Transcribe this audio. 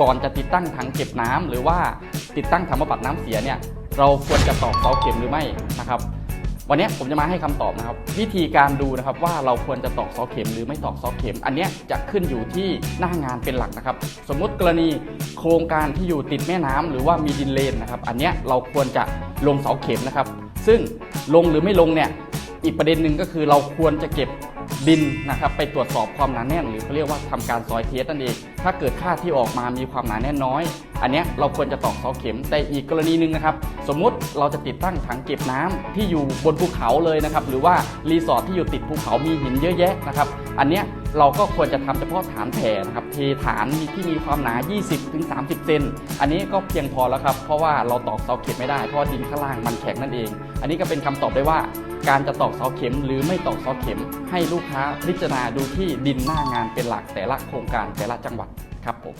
ก่อนจะติดตั้งถังเก็บน้ำหรือว่าติดตั้งถังบำบัดน้ำเสียเนี่ยเราควรจะตอกเสาเข็มหรือไม่นะครับ วันนี้ผมจะมาให้คำตอบนะครับ วิธีการดูนะครับว่าเราควรจะตอกเสาเข็มหรือไม่ตอกเสาเข็ม อันนี้จะขึ้นอยู่ที่หน้างานเป็นหลักนะครับ สมมุติกรณีโครงการที่อยู่ติดแม่น้ำหรือว่ามีดินเลนนะครับ อันนี้เราควรจะลงเสาเข็มนะครับ ซึ่งลงหรือไม่ลงเนี่ยอีกประเด็นหนึ่งก็คือเราควรจะเก็บ บินนะครับไปตรวจสอบความหนาแน่น หรือเขาเรียกว่าทำการซอยเทสนั่นเอง ถ้าเกิดค่าที่ออกมามีความหนาแน่นน้อย อันนี้เราควรจะตอกเสาเข็ม แต่อีกกรณีหนึ่งนะครับ สมมุติเราจะติดตั้งถังเก็บน้ำที่อยู่บนภูเขาเลยนะครับ หรือว่ารีสอร์ทที่อยู่ติดภูเขามีหินเยอะแยะนะครับ อันเนี้ยเราก็ควรจะทำเฉพาะฐานแผ่นะครับเทฐานที่มีความหนา 20-30 เซนอันนี้ก็เพียงพอแล้วครับ เพราะว่าเราตอกเสาเข็มไม่ได้ เพราะดินข้างล่างมันแข็งนั่นเอง อันนี้ก็เป็นคำตอบได้ว่า การจะตอกเสาเข็มหรือไม่ตอกเสาเข็ม ให้ลูกค้าพิจารณาดูที่ดินหน้างานเป็นหลักแต่ละโครงการแต่ละจังหวัดครับผม